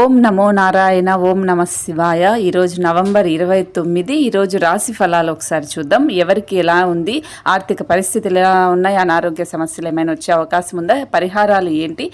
ఓం నమో నారాయణ ఓం నమ శివాయ. ఈరోజు నవంబర్ ఇరవై తొమ్మిది. ఈరోజు రాశి ఫలాలు ఒకసారి చూద్దాం. ఎవరికి ఎలా ఉంది? ఆర్థిక పరిస్థితులు ఎలా ఉన్నాయి? అనారోగ్య సమస్యలు ఏమైనా వచ్చే అవకాశం ఉందా? పరిహారాలు ఏంటి?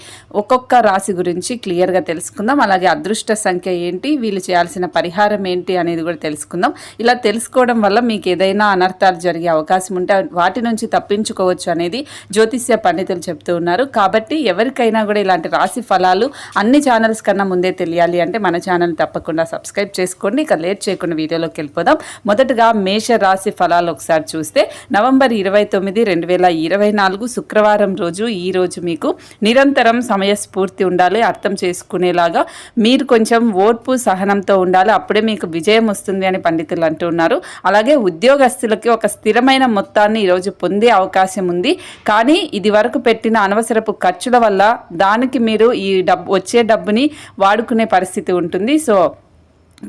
ఒక్కొక్క రాశి గురించి క్లియర్గా తెలుసుకుందాం. అలాగే అదృష్ట సంఖ్య ఏంటి? వీళ్ళు చేయాల్సిన పరిహారం ఏంటి అనేది కూడా తెలుసుకుందాం. ఇలా తెలుసుకోవడం వల్ల మీకు ఏదైనా అనర్థాలు జరిగే అవకాశం ఉంటే వాటి నుంచి తప్పించుకోవచ్చు అనేది జ్యోతిష్య పండితులు చెప్తూ ఉన్నారు. కాబట్టి ఎవరికైనా కూడా ఇలాంటి రాశి ఫలాలు అన్ని ఛానల్స్ కన్నా ముందే తెలియాలి అంటే మన ఛానల్ తప్పకుండా సబ్స్క్రైబ్ చేసుకోండి. ఇక లేట్ చేయకుండా వీడియోలోకి వెళ్ళిపోదాం. మొదటగా మేష రాశి ఫలాలు ఒకసారి చూస్తే నవంబర్ ఇరవై తొమ్మిది రెండు వేల ఇరవై నాలుగు శుక్రవారం రోజు ఈ రోజు మీకు నిరంతరం సమయస్ఫూర్తి ఉండాలి అర్థం చేసుకునేలాగా మీరు కొంచెం ఓర్పు సహనంతో ఉండాలి. అప్పుడే మీకు విజయం వస్తుంది అని పండితులు అంటున్నారు అలాగే ఉద్యోగస్తులకి ఒక స్థిరమైన మొత్తాన్ని ఈరోజు పొందే అవకాశం ఉంది. కానీ ఇది వరకు పెట్టిన అనవసరపు ఖర్చుల వల్ల దానికి మీరు ఈ డబ్బు వచ్చే డబ్బుని వాడు వాడుకునే పరిస్థితి ఉంటుంది. సో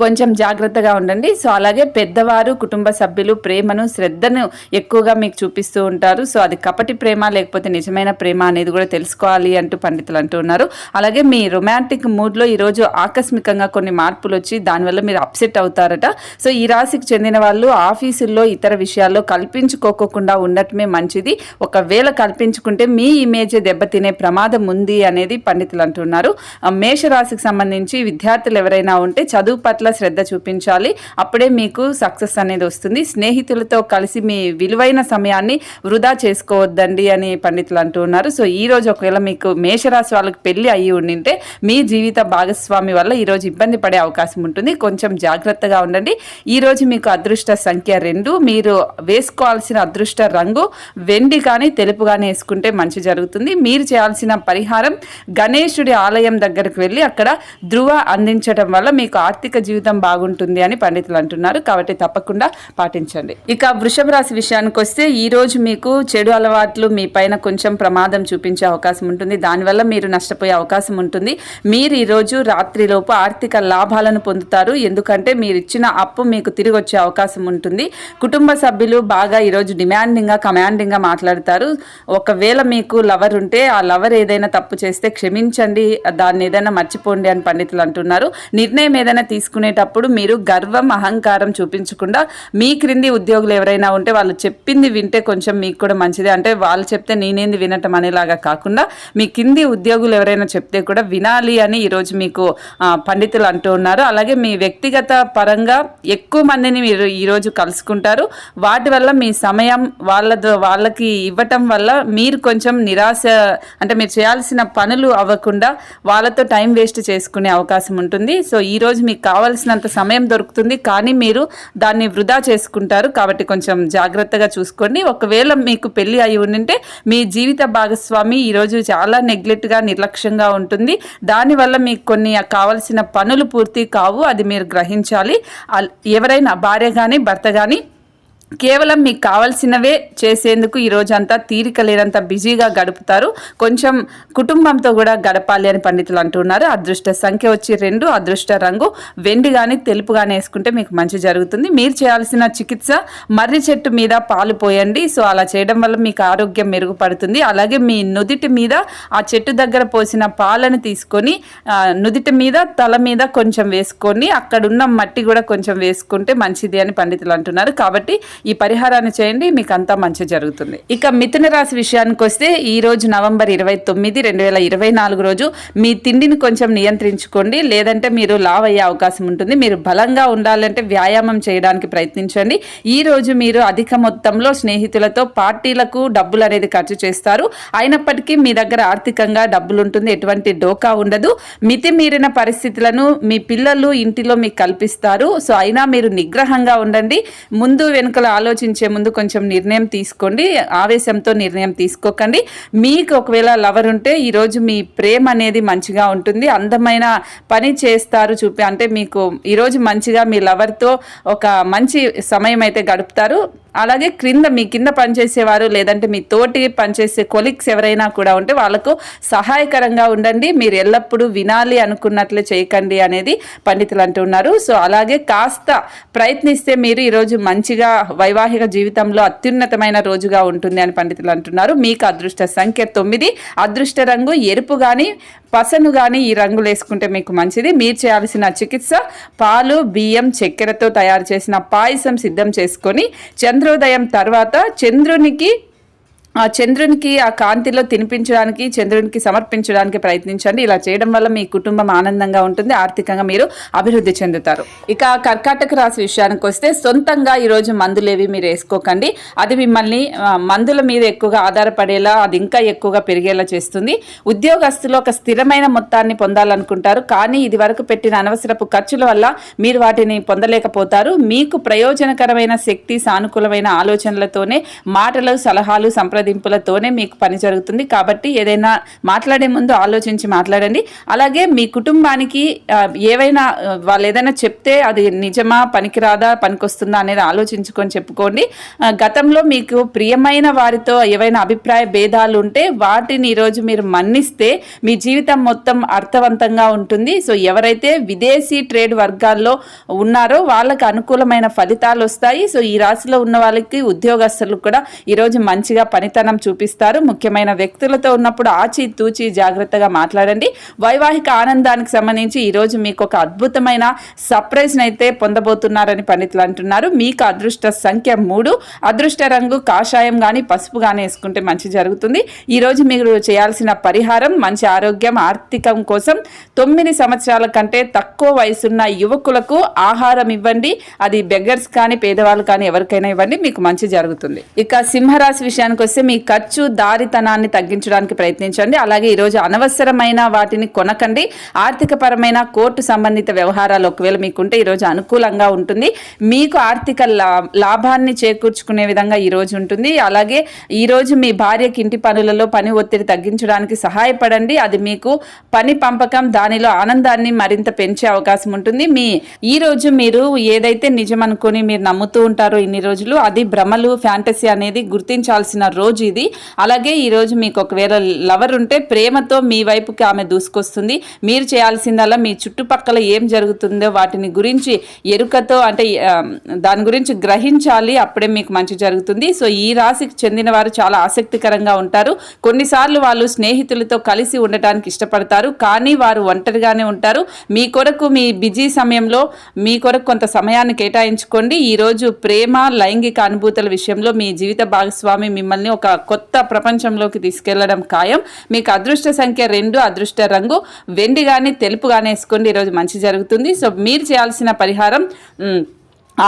కొంచెం జాగ్రత్తగా ఉండండి. సో అలాగే పెద్దవారు కుటుంబ సభ్యులు ప్రేమను శ్రద్ధను ఎక్కువగా మీకు చూపిస్తూ ఉంటారు. సో అది కపటి ప్రేమ లేకపోతే నిజమైన ప్రేమ అనేది కూడా తెలుసుకోవాలి అంటూ పండితులు అంటూ ఉన్నారు. అలాగే మీ రొమాంటిక్ మూడ్లో ఈరోజు ఆకస్మికంగా కొన్ని మార్పులు వచ్చి దానివల్ల మీరు అప్సెట్ అవుతారట. సో ఈ రాశికి చెందిన వాళ్ళు ఆఫీసుల్లో ఇతర విషయాల్లో కల్పించుకోకుండా ఉండటమే మంచిది. ఒకవేళ కల్పించుకుంటే మీ ఇమేజ్ దెబ్బతినే ప్రమాదం ఉంది అనేది పండితులు అంటున్నారు మేషరాశికి సంబంధించి విద్యార్థులు ఎవరైనా ఉంటే చదువు పట్ల శ్రద్ధ చూపించాలి. అప్పుడే మీకు సక్సెస్ అనేది వస్తుంది. స్నేహితులతో కలిసి మీ విలువైన సమయాన్ని వృధా చేసుకోవద్దండి అని పండితులు అంటూ ఉన్నారు. సో ఈ రోజు ఒకవేళ మీకు మేషరాశి వాళ్ళకి పెళ్ళి అయ్యి ఉండింటే మీ జీవిత భాగస్వామి వల్ల ఈరోజు ఇబ్బంది పడే అవకాశం ఉంటుంది. కొంచెం జాగ్రత్తగా ఉండండి. ఈరోజు మీకు అదృష్ట సంఖ్య రెండు. మీరు వేసుకోవాల్సిన అదృష్ట రంగు వెండి కానీ తెలుపు కానీ వేసుకుంటే మంచి జరుగుతుంది. మీరు చేయాల్సిన పరిహారం గణేశుడి ఆలయం దగ్గరకు వెళ్ళి అక్కడ ధృవ అందించడం వల్ల మీకు ఆర్థిక జీవితం బాగుంటుంది అని పండితులు అంటున్నారు. కాబట్టి తప్పకుండా పాటించండి. ఇక వృషభ రాశి విషయానికి వస్తే ఈ రోజు మీకు చెడు అలవాట్లు మీ పైన కొంచెం ప్రమాదం చూపించే అవకాశం ఉంటుంది. దానివల్ల మీరు నష్టపోయే అవకాశం ఉంటుంది. మీరు ఈరోజు రాత్రిలోపు ఆర్థిక లాభాలను పొందుతారు. ఎందుకంటే మీరు ఇచ్చిన అప్పు మీకు తిరిగి వచ్చే అవకాశం ఉంటుంది. కుటుంబ సభ్యులు బాగా ఈరోజు డిమాండింగ్గా కమాండింగ్గా మాట్లాడతారు. ఒకవేళ మీకు లవర్ ఉంటే ఆ లవర్ ఏదైనా తప్పు చేస్తే క్షమించండి. దాన్ని ఏదైనా మర్చిపోండి అని పండితులు అంటున్నారు. నిర్ణయం ఏదైనా తీసుకునేటప్పుడు మీరు గర్వం అహంకారం చూపించకుండా మీ క్రింది ఉద్యోగులు ఎవరైనా ఉంటే వాళ్ళు చెప్పింది వింటే కొంచెం మీకు కూడా మంచిది. అంటే వాళ్ళు చెప్తే నేనేంది వినటం అనేలాగా కాకుండా మీ కింది ఉద్యోగులు ఎవరైనా చెప్తే కూడా వినాలి అని ఈరోజు మీకు పండితులు అంటూ ఉన్నారు. అలాగే మీ వ్యక్తిగత పరంగా ఎక్కువ మందిని మీరు ఈరోజు కలుసుకుంటారు. వాటి వల్ల మీ సమయం వాళ్ళ వాళ్ళకి ఇవ్వటం వల్ల మీరు కొంచెం నిరాశ అంటే మీరు చేయాల్సిన పనులు అవ్వకుండా వాళ్ళతో టైం వేస్ట్ చేసుకునే అవకాశం ఉంటుంది. సో ఈ రోజు మీకు కావాల్సినంత సమయం దొరుకుతుంది కానీ మీరు దాన్ని వృధా చేసుకుంటారు. కాబట్టి కొంచెం జాగ్రత్తగా చూసుకోండి. ఒకవేళ మీకు పెళ్ళి అయి ఉండింటే మీ జీవిత భాగస్వామి ఈరోజు చాలా నెగ్లెక్ట్గా నిర్లక్ష్యంగా ఉంటుంది. దానివల్ల మీకు కొన్ని కావాల్సిన పనులు పూర్తి కావు అది మీరు గ్రహించాలి. ఎవరైనా భార్య కానీ భర్త కానీ కేవలం మీకు కావాల్సినవే చేసేందుకు ఈ తీరిక లేనంత బిజీగా గడుపుతారు. కొంచెం కుటుంబంతో కూడా గడపాలి అని పండితులు అంటున్నారు. అదృష్ట సంఖ్య వచ్చి రెండు అదృష్ట రంగు వెండి కానీ తెలుపు కానీ వేసుకుంటే మీకు మంచి జరుగుతుంది. మీరు చేయాల్సిన చికిత్స మర్రి చెట్టు మీద పాలు పోయండి. సో అలా చేయడం వల్ల మీకు ఆరోగ్యం మెరుగుపడుతుంది. అలాగే మీ నుదిటి మీద ఆ చెట్టు దగ్గర పోసిన పాలను తీసుకొని నుదిటి మీద తల మీద కొంచెం వేసుకొని అక్కడున్న మట్టి కూడా కొంచెం వేసుకుంటే మంచిది అని పండితులు అంటున్నారు. కాబట్టి ఈ పరిహారాన్ని చేయండి మీకు అంతా మంచి జరుగుతుంది. ఇక మిథున రాశి విషయానికి వస్తే ఈ రోజు నవంబర్ ఇరవై తొమ్మిది రెండు వేల ఇరవై నాలుగు రోజు మీ తిండిని కొంచెం నియంత్రించుకోండి. లేదంటే మీరు లావ్ అయ్యే అవకాశం ఉంటుంది. మీరు బలంగా ఉండాలంటే వ్యాయామం చేయడానికి ప్రయత్నించండి. ఈ రోజు మీరు అధిక మొత్తంలో స్నేహితులతో పార్టీలకు డబ్బులు అనేది ఖర్చు చేస్తారు. అయినప్పటికీ మీ దగ్గర ఆర్థికంగా డబ్బులు ఉంటుంది ఎటువంటి డోకా ఉండదు. మితిమీరిన పరిస్థితులను మీ పిల్లలు ఇంటిలో మీకు కల్పిస్తారు. సో అయినా మీరు నిగ్రహంగా ఉండండి. ముందు వెనుకలు ఆలోచించే ముందు కొంచెం నిర్ణయం తీసుకోండి ఆవేశంతో నిర్ణయం తీసుకోకండి. మీకు ఒకవేళ లవర్ ఉంటే ఈరోజు మీ ప్రేమ అనేది మంచిగా ఉంటుంది. అందమైన పని చేస్తారు చూపి అంటే మీకు ఈరోజు మంచిగా మీ లవర్తో ఒక మంచి సమయం అయితే గడుపుతారు. అలాగే క్రింద మీ కింద పనిచేసేవారు లేదంటే మీ తోటి పనిచేసే కొలిక్స్ ఎవరైనా కూడా ఉంటే వాళ్ళకు సహాయకరంగా ఉండండి. మీరు ఎల్లప్పుడూ వినాలి అనుకున్నట్లు చేయకండి అనేది పండితులు అంటున్నారు సో అలాగే కాస్త ప్రయత్నిస్తే మీరు ఈరోజు మంచిగా వైవాహిక జీవితంలో అత్యున్నతమైన రోజుగా ఉంటుంది అని పండితులు అంటున్నారు. మీకు అదృష్ట సంఖ్య తొమ్మిది. అదృష్ట రంగు ఎరుపు కానీ పసను కానీ ఈ రంగులు వేసుకుంటే మీకు మంచిది. మీరు చేయాల్సిన చికిత్స పాలు బియ్యం చక్కెరతో తయారు చేసిన పాయసం సిద్ధం చేసుకొని చంద్ర చంద్రోదయం తర్వాత చంద్రునికి ఆ చంద్రునికి ఆ కాంతిలో తినిపించడానికి చంద్రునికి సమర్పించడానికి ప్రయత్నించండి. ఇలా చేయడం వల్ల మీ కుటుంబం ఆనందంగా ఉంటుంది ఆర్థికంగా మీరు అభివృద్ధి చెందుతారు. ఇక కర్కాటక రాశి విషయానికి వస్తే సొంతంగా ఈరోజు మందులేవి మీరు వేసుకోకండి. అది మిమ్మల్ని మందుల మీద ఎక్కువగా ఆధారపడేలా అది ఇంకా ఎక్కువగా పెరిగేలా చేస్తుంది. ఉద్యోగస్తులు ఒక స్థిరమైన మొత్తాన్ని పొందాలనుకుంటారు. కానీ ఇది వరకు పెట్టిన అనవసరపు ఖర్చుల వల్ల మీరు వాటిని పొందలేకపోతారు. మీకు ప్రయోజనకరమైన శక్తి సానుకూలమైన ఆలోచనలతోనే మాటలు సలహాలు సంప్రదింపులతోనే మీకు పని జరుగుతుంది. కాబట్టి ఏదైనా మాట్లాడే ముందు ఆలోచించి మాట్లాడండి. అలాగే మీ కుటుంబానికి ఏవైనా వాళ్ళు ఏదైనా చెప్తే అది నిజమా పనికిరాదా పనికొస్తుందా అనేది ఆలోచించుకొని చెప్పుకోండి. గతంలో మీకు ప్రియమైన వారితో ఏవైనా అభిప్రాయ భేదాలు ఉంటే వాటిని ఈరోజు మీరు మన్నిస్తే మీ జీవితం మొత్తం అర్థవంతంగా ఉంటుంది. సో ఎవరైతే విదేశీ ట్రేడ్ వర్గాల్లో ఉన్నారో వాళ్ళకు అనుకూలమైన ఫలితాలు వస్తాయి. సో ఈ రాశిలో ఉన్న వాళ్ళకి ఉద్యోగస్తులు కూడా ఈరోజు మంచిగా పనితనం చూపిస్తారు. ముఖ్యమైన వ్యక్తులతో ఉన్నప్పుడు ఆచి తూచి జాగ్రత్తగా మాట్లాడండి. వైవాహిక ఆనందానికి సంబంధించి ఈరోజు మీకు ఒక అద్భుతమైన సర్ప్రైజ్ని అయితే పొందబోతున్నారని పండితులు అంటున్నారు. మీకు అదృష్ట సంఖ్య మూడు. అదృష్ట రంగు కాషాయం కానీ పసుపు కానీ వేసుకుంటే మంచి జరుగుతుంది. ఈరోజు మీరు చేయాల్సిన పరిహారం మంచి ఆరోగ్యం ఆర్థికం కోసం తొమ్మిది సంవత్సరాల కంటే తక్కువ వయసున్న యువకులకు ఆహారం ఇవ్వండి. అది బెగ్గర్స్ కానీ పేదవాళ్ళు కానీ ఎవరికైనా ఇవ్వండి. మీకు మంచి జరుగుతుంది. ఇక సింహరాశి విషయానికి వస్తే మీ ఖర్చు దారితనాన్ని తగ్గించడానికి ప్రయత్నించండి. అలాగే ఈరోజు అనవసరమైన వాటిని కొనకండి. ఆర్థిక పరమైన కోర్టు సంబంధిత వ్యవహారాలు ఒకవేళ మీకుంటే ఈరోజు అనుకూలంగా ఉంటుంది. మీకు ఆర్థిక లా- లాభాన్ని చేకూర్చుకునే విధంగా ఈరోజు ఉంటుంది. అలాగే ఈరోజు మీ భార్యకి ఇంటి పనులలో పని ఒత్తిడి తగ్గించడానికి సహాయపడండి. అది మీకు పని పంపకం దానిలో ఆనందాన్ని మరింత పెంచే అవకాశం ఉంటుంది. మీ ఈ రోజు మీరు ఏదైతే నిజం అనుకొని మీరు నమ్ముతూ ఉంటారో ఇన్ని రోజులు అది భ్రమలు ఫ్యాంటసీ అనేది గుర్తించాల్సిన రోజు రోజు ఇది. అలాగే ఈరోజు మీకు ఒకవేళ లవర్ ఉంటే ప్రేమతో మీ వైపుకి ఆమె దూసుకొస్తుంది. మీరు చేయాల్సిందల్లా మీ చుట్టుపక్కల ఏం జరుగుతుందో వాటిని గురించి ఎరుకతో అంటే దాని గురించి గ్రహించాలి. అప్పుడే మీకు మంచి జరుగుతుంది. సో ఈ రాశికి చెందిన వారు చాలా ఆసక్తికరంగా ఉంటారు. కొన్నిసార్లు వాళ్ళు స్నేహితులతో కలిసి ఉండటానికి ఇష్టపడతారు. కానీ వారు ఒంటరిగానే ఉంటారు. మీ కొరకు మీ బిజీ సమయంలో మీ కొరకు కొంత సమయాన్ని కేటాయించుకోండి. ఈ రోజు ప్రేమ లైంగిక అనుభూతుల విషయంలో మీ జీవిత భాగస్వామి మిమ్మల్ని ఒక కొత్త ప్రపంచంలోకి తీసుకెళ్ళడం ఖాయం. మీకు అదృష్ట సంఖ్య రెండు అదృష్ట రంగు. వెండి కానీ తెలుపు కానీ వేసుకోండి ఈరోజు మంచి జరుగుతుంది. సో మీరు చేయాల్సిన పరిహారం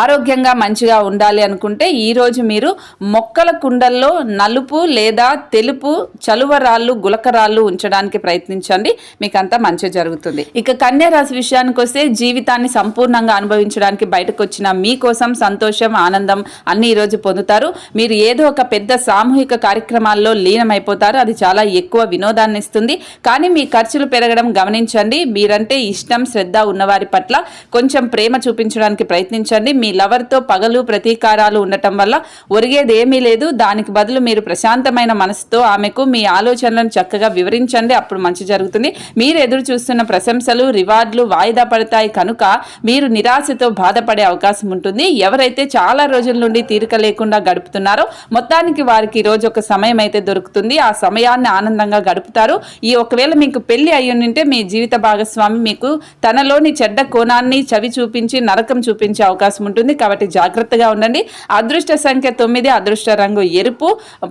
ఆరోగ్యంగా మంచిగా ఉండాలి అనుకుంటే ఈరోజు మీరు మొక్కల కుండల్లో నలుపు లేదా తెలుపు చలువరాళ్ళు గులకరాళ్ళు ఉంచడానికి ప్రయత్నించండి. మీకు అంతా మంచి జరుగుతుంది. ఇక కన్యా రాశి విషయానికి వస్తే జీవితాన్ని సంపూర్ణంగా అనుభవించడానికి బయటకు వచ్చిన మీకోసం సంతోషం ఆనందం అన్ని ఈరోజు పొందుతారు. మీరు ఏదో ఒక పెద్ద సామూహిక కార్యక్రమాల్లో లీనమైపోతారు. అది చాలా ఎక్కువ వినోదాన్ని ఇస్తుంది. కానీ మీ ఖర్చులు పెరగడం గమనించండి. మీరంటే ఇష్టం శ్రద్ధ ఉన్నవారి పట్ల కొంచెం ప్రేమ చూపించడానికి ప్రయత్నించండి. మీ లవర్తో పగలు ప్రతీకారాలు ఉండటం వల్ల ఒరిగేది ఏమీ లేదు. దానికి బదులు మీరు ప్రశాంతమైన మనసుతో ఆమెకు మీ ఆలోచనలను చక్కగా వివరించండి. అప్పుడు మంచి జరుగుతుంది. మీరు ఎదురు చూస్తున్న ప్రశంసలు రివార్డులు వాయిదా పడతాయి. కనుక మీరు నిరాశతో బాధపడే అవకాశం ఉంటుంది. ఎవరైతే చాలా రోజుల నుండి తీరిక లేకుండా గడుపుతున్నారో మొత్తానికి వారికి రోజు ఒక సమయం అయితే దొరుకుతుంది. ఆ సమయాన్ని ఆనందంగా గడుపుతారు. ఈ ఒకవేళ మీకు పెళ్ళి అయ్యి ఉంటే మీ జీవిత భాగస్వామి మీకు తనలోని చెడ్డ కోణాన్ని చవి చూపించి నరకం చూపించే అవకాశం ఉంటుంది. కాబట్టి జాగ్రత్తగా ఉండండి. అదృష్ట సంఖ్య తొమ్మిది అదృష్ట రంగు ఎరుపు.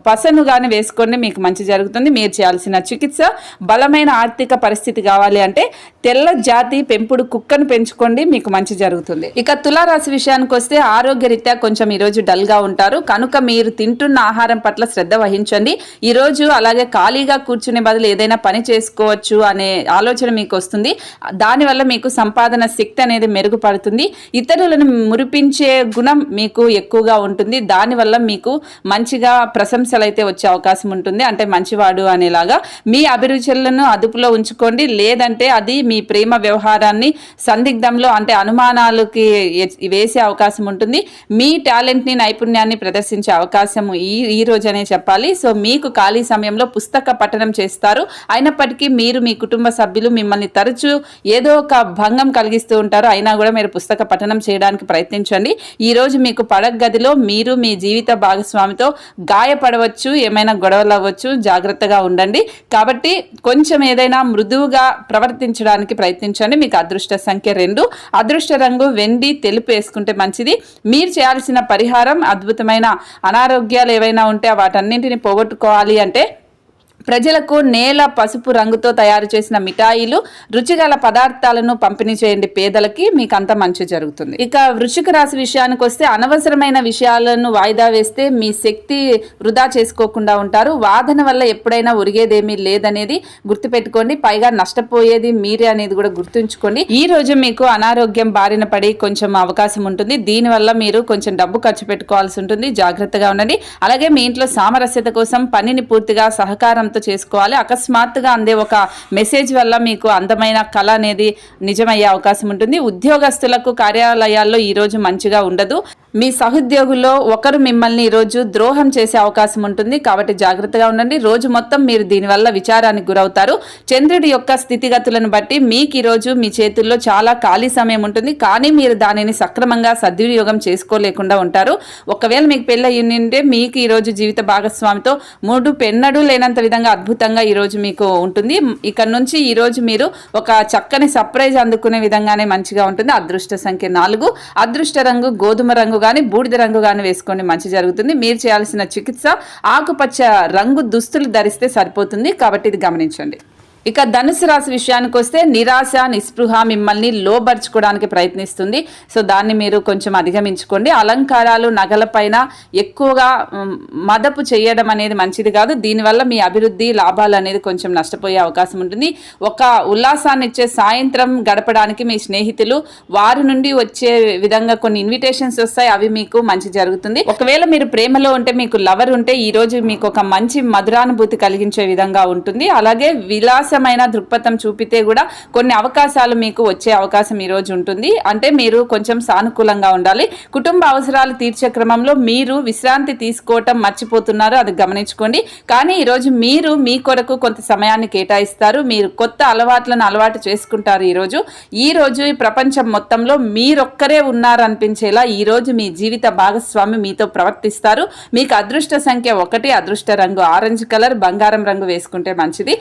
పసను కానీ వేసుకోండి మీకు మంచి జరుగుతుంది. మీరు చేయాల్సిన చికిత్స. బలమైన ఆర్థిక పరిస్థితి కావాలి అంటే తెల్ల జాతి పెంపుడు కుక్కను పెంచుకోండి మీకు మంచి జరుగుతుంది. ఇక తులారాశి విషయానికి వస్తే ఆరోగ్యరీత్యా కొంచెం ఈరోజు డల్గా ఉంటారు. కనుక మీరు తింటున్న ఆహారం పట్ల శ్రద్ధ వహించండి. ఈ రోజు అలాగే ఖాళీగా కూర్చునే బదులు ఏదైనా పని చేసుకోవచ్చు అనే ఆలోచన మీకు వస్తుంది. దానివల్ల మీకు సంపాదన శక్తి అనేది మెరుగుపడుతుంది. ఇతరులను మురి కురిపించే గుణం మీకు ఎక్కువగా ఉంటుంది. దానివల్ల మీకు మంచిగా ప్రశంసలు అయితే వచ్చే అవకాశం ఉంటుంది. అంటే మంచివాడు అనేలాగా మీ అభిరుచులను అదుపులో ఉంచుకోండి. లేదంటే అది మీ ప్రేమ వ్యవహారాన్ని సందిగ్ధంలో అంటే అనుమానాలకి వేసే అవకాశం ఉంటుంది. మీ టాలెంట్ని నైపుణ్యాన్ని ప్రదర్శించే అవకాశం ఈ ఈ రోజనే చెప్పాలి. సో మీకు ఖాళీ సమయంలో పుస్తక పఠనం చేస్తారు. అయినప్పటికీ మీరు మీ కుటుంబ సభ్యులు మిమ్మల్ని తరచూ ఏదో ఒక భంగం కలిగిస్తూ ఉంటారు. అయినా కూడా మీరు పుస్తక పఠనం చేయడానికి ప్రయత్నం ప్రయత్నించండి. ఈరోజు మీకు పడక గదిలో మీరు మీ జీవిత భాగస్వామితో గాయపడవచ్చు ఏమైనా గొడవలు అవ్వచ్చు జాగ్రత్తగా ఉండండి. కాబట్టి కొంచెం ఏదైనా మృదువుగా ప్రవర్తించడానికి ప్రయత్నించండి. మీకు అదృష్ట సంఖ్య రెండు. అదృష్ట రంగు వెండి తెలుపు వేసుకుంటే మంచిది. మీరు చేయాల్సిన పరిహారం అద్భుతమైన అనారోగ్యాలు ఏవైనా ఉంటే వాటన్నింటిని పోగొట్టుకోవాలి అంటే ప్రజలకు నేల పసుపు రంగుతో తయారు చేసిన మిఠాయిలు రుచిగల పదార్థాలను పంపిణీ చేయండి పేదలకి. మీకు అంత మంచి జరుగుతుంది. ఇక వృషిక రాశి విషయానికి వస్తే అనవసరమైన విషయాలను వాయిదా వేస్తే మీ శక్తి వృధా చేసుకోకుండా ఉంటారు. వాదన వల్ల ఎప్పుడైనా ఉరిగేదేమీ లేదనేది గుర్తుపెట్టుకోండి. పైగా నష్టపోయేది మీరే అనేది కూడా గుర్తుంచుకోండి. ఈ రోజు మీకు అనారోగ్యం బారిన పడి కొంచెం అవకాశం ఉంటుంది. దీనివల్ల మీరు కొంచెం డబ్బు ఖర్చు పెట్టుకోవాల్సి ఉంటుంది. జాగ్రత్తగా ఉండండి. అలాగే మీ ఇంట్లో సామరస్యత కోసం పనిని పూర్తిగా సహకారం సహకారంతో చేసుకోవాలి. అకస్మాత్తుగా అందే ఒక మెసేజ్ వల్ల మీకు అందమైన కళ అనేది నిజమయ్యే అవకాశం ఉంటుంది. ఉద్యోగస్తులకు కార్యాలయాల్లో ఈ రోజు మంచిగా ఉండదు. మీ సహోద్యోగుల్లో ఒకరు మిమ్మల్ని ఈరోజు ద్రోహం చేసే అవకాశం ఉంటుంది. కాబట్టి జాగ్రత్తగా ఉండండి. రోజు మొత్తం మీరు దీనివల్ల విచారానికి గురవుతారు. చంద్రుడి యొక్క స్థితిగతులను బట్టి మీకు ఈరోజు మీ చేతుల్లో చాలా ఖాళీ సమయం ఉంటుంది. కానీ మీరు దానిని సక్రమంగా సద్వినియోగం చేసుకోలేకుండా ఉంటారు. ఒకవేళ మీకు పెళ్ళి అయ్యింటే మీకు ఈరోజు జీవిత భాగస్వామితో మూడు పెన్నడు లేనంత విధంగా అద్భుతంగా ఈరోజు మీకు ఉంటుంది. ఇక్కడ నుంచి ఈరోజు మీరు ఒక చక్కని సర్ప్రైజ్ అందుకునే విధంగానే మంచిగా ఉంటుంది. అదృష్ట సంఖ్య నాలుగు. అదృష్ట రంగు గోధుమ రంగు కానీ బూడిద రంగు కానీ వేసుకోండి మంచి జరుగుతుంది. మీరు చేయాల్సిన చికిత్స ఆకుపచ్చ రంగు దుస్తులు ధరిస్తే సరిపోతుంది. కాబట్టి ఇది గమనించండి. ఇక ధనుసు రాశి విషయానికి వస్తే నిరాశ నిస్పృహ మిమ్మల్ని లోబర్చుకోవడానికి ప్రయత్నిస్తుంది. సో దాన్ని మీరు కొంచెం అధిగమించుకోండి. అలంకారాలు నగలపైన ఎక్కువగా మదపు చేయడం అనేది మంచిది కాదు. దీనివల్ల మీ అభివృద్ధి లాభాలు అనేది కొంచెం నష్టపోయే అవకాశం ఉంటుంది. ఒక ఉల్లాసాన్ని ఇచ్చే సాయంత్రం గడపడానికి మీ స్నేహితులు వారి నుండి వచ్చే విధంగా కొన్ని ఇన్విటేషన్స్ వస్తాయి. అవి మీకు మంచి జరుగుతుంది. ఒకవేళ మీరు ప్రేమలో ఉంటే మీకు లవర్ ఉంటే ఈరోజు మీకు ఒక మంచి మధురానుభూతి కలిగించే విధంగా ఉంటుంది. అలాగే విలాసమైన దృక్పథం చూపితే కూడా కొన్ని అవకాశాలు మీకు వచ్చే అవకాశం ఈ రోజు ఉంటుంది. అంటే మీరు కొంచెం సానుకూలంగా ఉండాలి. కుటుంబ అవసరాలు తీర్చే క్రమంలో మీరు విశ్రాంతి తీసుకోవటం మర్చిపోతున్నారు. అది గమనించుకోండి. కానీ ఈరోజు మీరు మీ కొరకు కొంత సమయాన్ని కేటాయిస్తారు. మీరు కొత్త అలవాట్లను అలవాటు చేసుకుంటారు ఈరోజు ఈరోజు ఈ రోజు ప్రపంచం మొత్తంలో మీరొక్కరే ఉన్నారనిపించేలా ఈరోజు మీ జీవిత భాగస్వామి మీతో ప్రవర్తిస్తారు. మీకు అదృష్ట సంఖ్య ఒకటి అదృష్ట రంగు ఆరెంజ్ కలర్ బంగారం రంగు వేసుకుంటే మంచిది.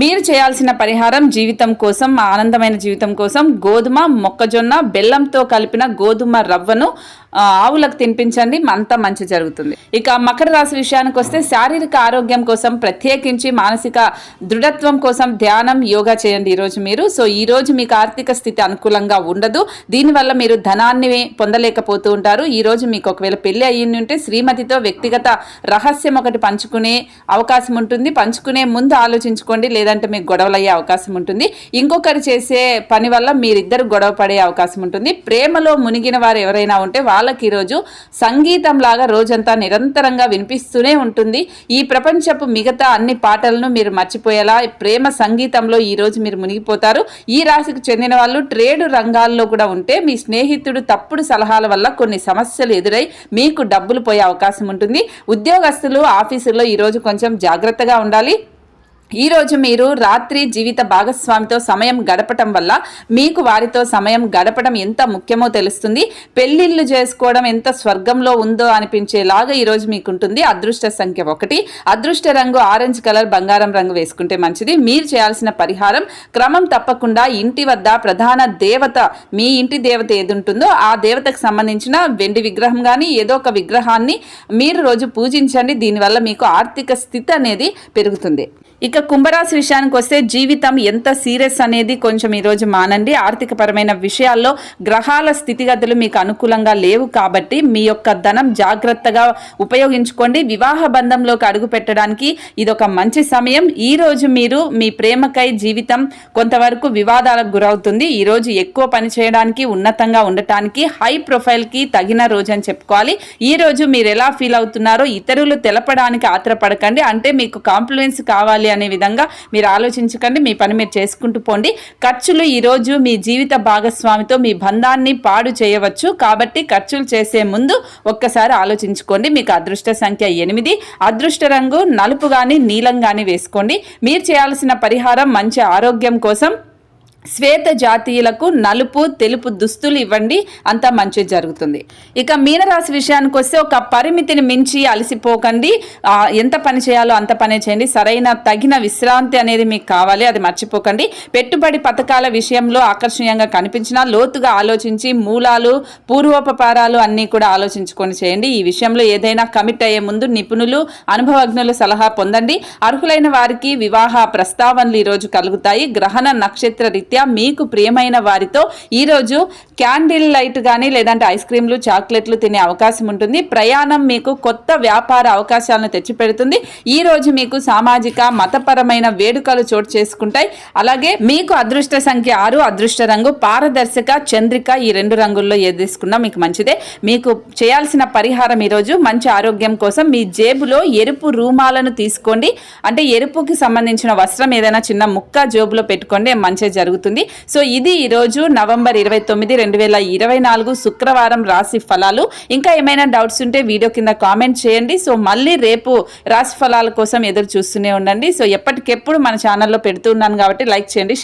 మీరు చేయాల్సిన పరిహారం జీవితం కోసం ఆనందమైన జీవితం కోసం గోధుమ మొక్కజొన్న బెల్లంతో కలిపిన గోధుమ రవ్వను ఆవులకు తినిపించండి. అంత మంచి జరుగుతుంది. ఇక మకర రాశి విషయానికి వస్తే శారీరక ఆరోగ్యం కోసం ప్రత్యేకించి మానసిక దృఢత్వం కోసం ధ్యానం యోగా చేయండి ఈరోజు మీరు. సో ఈ రోజు మీకు ఆర్థిక స్థితి అనుకూలంగా ఉండదు. దీనివల్ల మీరు ధనాన్ని పొందలేకపోతూ ఉంటారు. ఈ రోజు మీకు ఒకవేళ పెళ్ళి అయ్యి ఉంటే శ్రీమతితో వ్యక్తిగత రహస్యం ఒకటి పంచుకునే అవకాశం ఉంటుంది. పంచుకునే ముందు ఆలోచించుకోండి. లేదంటే మీకు గొడవలు అయ్యే అవకాశం ఉంటుంది. ఇంకొకరు చేసే పని వల్ల మీరిద్దరు గొడవ పడే అవకాశం ఉంటుంది. ప్రేమలో మునిగిన వారు ఎవరైనా ఉంటే వాళ్ళకి ఈరోజు సంగీతం లాగా రోజంతా నిరంతరంగా వినిపిస్తూనే ఉంటుంది. ఈ ప్రపంచపు మిగతా అన్ని పాటలను మీరు మర్చిపోయేలా ప్రేమ సంగీతంలో ఈరోజు మీరు మునిగిపోతారు. ఈ రాశికి చెందిన వాళ్ళు ట్రేడ్ రంగాల్లో కూడా ఉంటే మీ స్నేహితుడు తప్పుడు సలహాల వల్ల కొన్ని సమస్యలు ఎదురై మీకు డబ్బులు పోయే అవకాశం ఉంటుంది. ఉద్యోగస్తులు ఆఫీసుల్లో ఈరోజు కొంచెం జాగ్రత్తగా ఉండాలి. ఈరోజు మీరు రాత్రి జీవిత భాగస్వామితో సమయం గడపటం వల్ల మీకు వారితో సమయం గడపడం ఎంత ముఖ్యమో తెలుస్తుంది. పెళ్ళిళ్ళు చేసుకోవడం ఎంత స్వర్గంలో ఉందో అనిపించేలాగా ఈరోజు మీకు ఉంటుంది అదృష్ట సంఖ్య ఒకటి. అదృష్ట రంగు ఆరెంజ్ కలర్ బంగారం రంగు వేసుకుంటే మంచిది. మీరు చేయాల్సిన పరిహారం క్రమం తప్పకుండా ఇంటి వద్ద ప్రధాన దేవత మీ ఇంటి దేవత ఏది ఉంటుందో ఆ దేవతకు సంబంధించిన వెండి విగ్రహం కానీ ఏదో ఒక విగ్రహాన్ని మీరు రోజు పూజించండి. దీనివల్ల మీకు ఆర్థిక స్థితి అనేది పెరుగుతుంది. ఇక కుంభరాశి విషయానికి వస్తే జీవితం ఎంత సీరియస్ అనేది కొంచెం ఈరోజు మానండి. ఆర్థికపరమైన విషయాల్లో గ్రహాల స్థితిగతులు మీకు అనుకూలంగా లేవు కాబట్టి మీ యొక్క ధనం జాగ్రత్తగా ఉపయోగించుకోండి. వివాహ బంధంలోకి అడుగు పెట్టడానికి ఇది ఒక మంచి సమయం. ఈ రోజు మీరు మీ ప్రేమకై జీవితం కొంతవరకు వివాదాలకు గురవుతుంది. ఈరోజు ఎక్కువ పని చేయడానికి ఉన్నతంగా ఉండటానికి హై ప్రొఫైల్కి తగిన రోజు అని చెప్పుకోవాలి. ఈ రోజు మీరు ఎలా ఫీల్ అవుతున్నారో ఇతరులు తెలపడానికి ఆత్రపడకండి. అంటే మీకు కాంప్లిమెంట్స్ కావాలి అనే విధంగా మీరు ఆలోచించకండి మీ పని మీరు చేసుకుంటూ పోండి. ఖర్చులు ఈరోజు మీ జీవిత భాగస్వామితో మీ బంధాన్ని పాడు చేయవచ్చు. కాబట్టి ఖర్చులు చేసే ముందు ఒక్కసారి ఆలోచించుకోండి. మీకు అదృష్ట సంఖ్య ఎనిమిది. అదృష్ట రంగు నలుపు కానీ నీలం కానీ వేసుకోండి. మీరు చేయాల్సిన పరిహారం మంచి ఆరోగ్యం కోసం శ్వేత జాతీయులకు నలుపు తెలుపు దుస్తులు ఇవ్వండి. అంతా మంచి జరుగుతుంది. ఇక మీనరాశి విషయానికి వస్తే ఒక పరిమితిని మించి అలసిపోకండి. ఎంత పని చేయాలో అంత పని చేయండి. సరైన తగిన విశ్రాంతి అనేది మీకు కావాలి. అది మర్చిపోకండి. పెట్టుబడి పథకాల విషయంలో ఆకర్షణీయంగా కనిపించినా లోతుగా ఆలోచించి మూలాలు పూర్వోపపారాలు అన్నీ కూడా ఆలోచించుకొని చేయండి. ఈ విషయంలో ఏదైనా కమిట్ అయ్యే ముందు నిపుణులు అనుభవజ్ఞుల సలహా పొందండి. అర్హులైన వారికి వివాహ ప్రస్తావనలు ఈరోజు కలుగుతాయి. గ్రహణ నక్షత్ర రీత్యా మీకు ప్రియమైన వారితో ఈరోజు క్యాండిల్ లైట్ కానీ లేదంటే ఐస్ క్రీమ్లు చాక్లెట్లు తినే అవకాశం ఉంటుంది. ప్రయాణం మీకు కొత్త వ్యాపార అవకాశాలను తెచ్చిపెడుతుంది. ఈ రోజు మీకు సామాజిక మతపరమైన వేడుకలు చోటు చేసుకుంటాయి. అలాగే మీకు అదృష్ట సంఖ్య ఆరు అదృష్ట రంగు పారదర్శక చంద్రిక ఈ రెండు రంగుల్లో ఏది తీసుకున్నా మీకు మంచిదే. మీకు చేయాల్సిన పరిహారం ఈరోజు మంచి ఆరోగ్యం కోసం మీ జేబులో ఎరుపు రూమాలను తీసుకోండి. అంటే ఎరుపుకి సంబంధించిన వస్త్రం ఏదైనా చిన్న ముక్క జేబులో పెట్టుకోండి. మంచి జరుగుతుంది. సో ఇది ఈరోజు నవంబర్ ఇరవై తొమ్మిది రెండు వేల ఇరవై నాలుగు శుక్రవారం రాశి ఫలాలు. ఇంకా ఏమైనా డౌట్స్ ఉంటే వీడియో కింద కామెంట్ చేయండి. సో మళ్ళీ రేపు రాశి ఫలాల కోసం ఎదురు చూస్తూనే ఉండండి. సో ఎప్పటికెప్పుడు మన ఛానల్లో పెడుతున్నాను కాబట్టి లైక్ చేయండి